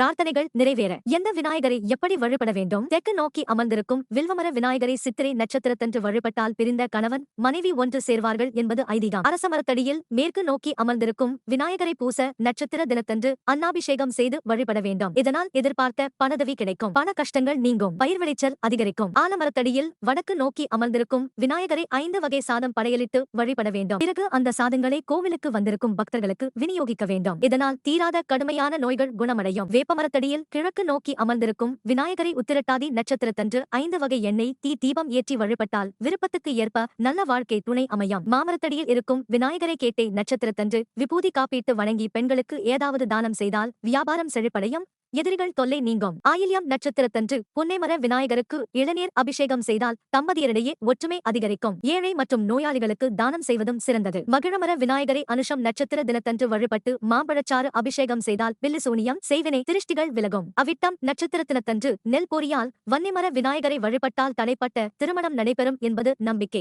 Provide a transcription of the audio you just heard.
பிரார்த்தனைகள் நிறைவேற. எந்த விநாயகரை எப்படி வழிபட வேண்டும்? தெற்கு நோக்கி அமர்ந்திருக்கும் வில்வமர விநாயகரை சித்திரை நட்சத்திரத்தன்று வழிபட்டால் பிரிந்த கணவன் மனைவி ஒன்று சேர்வார்கள் என்பது ஐதீகம். அரசமரத்தடியில் மேற்கு நோக்கி அமர்ந்திருக்கும் விநாயகரை பூச நட்சத்திர தினத்தன்று அன்னாபிஷேகம் செய்து வழிபட வேண்டும். இதனால் எதிர்பார்த்த பணதவி கிடைக்கும். பண கஷ்டங்கள் நீங்கும். பயிர் விளைச்சல் அதிகரிக்கும். ஆலமரத்தடியில் வடக்கு நோக்கி அமர்ந்திருக்கும் விநாயகரை ஐந்து வகை சாதம் படையலிட்டு வழிபட வேண்டும். பிறகு அந்த சாதங்களை கோவிலுக்கு வந்திருக்கும் பக்தர்களுக்கு விநியோகிக்க வேண்டும். இதனால் தீராத கடுமையான நோய்கள் குணமடையும். வேப்பமரத்தடியில் கிழக்கு நோக்கி அமர்ந்திருக்கும் விநாயகரை உத்திரட்டாதி நட்சத்திரத்தன்று ஐந்து வகை எண்ணெய் தீ தீபம் ஏற்றி வழிபட்டால் விருப்பத்துக்கு ஏற்ப நல்ல வாழ்க்கை துணை அமையும். மாமரத்தடியில் இருக்கும் விநாயகரை கேட்டை நட்சத்திரத்தன்று விபூதி காப்பீட்டு வணங்கி பெண்களுக்கு ஏதாவது தானம் செய்தால் வியாபாரம் செழிப்படையும். எதிரிகள் தொல்லை நீங்கும். ஆயில்யம் நட்சத்திரத்தன்று புன்னைமர விநாயகருக்கு இளநீர் அபிஷேகம் செய்தால் தம்பதியரிடையே ஒற்றுமை அதிகரிக்கும். ஏழை மற்றும் நோயாளிகளுக்கு தானம் செய்வதும் சிறந்தது. மகிழமர விநாயகரை அனுஷம் நட்சத்திர தினத்தன்று வழிபட்டு மாம்பழச்சாறு அபிஷேகம் செய்தால் பில்லிசூனியம் செய்வினை திருஷ்டிகள் விலகும். அவிட்டம் நட்சத்திர தினத்தன்று நெல் பொறியால் வன்னிமர விநாயகரை வழிபட்டால் தடைப்பட்ட திருமணம் நடைபெறும் என்பது நம்பிக்கை.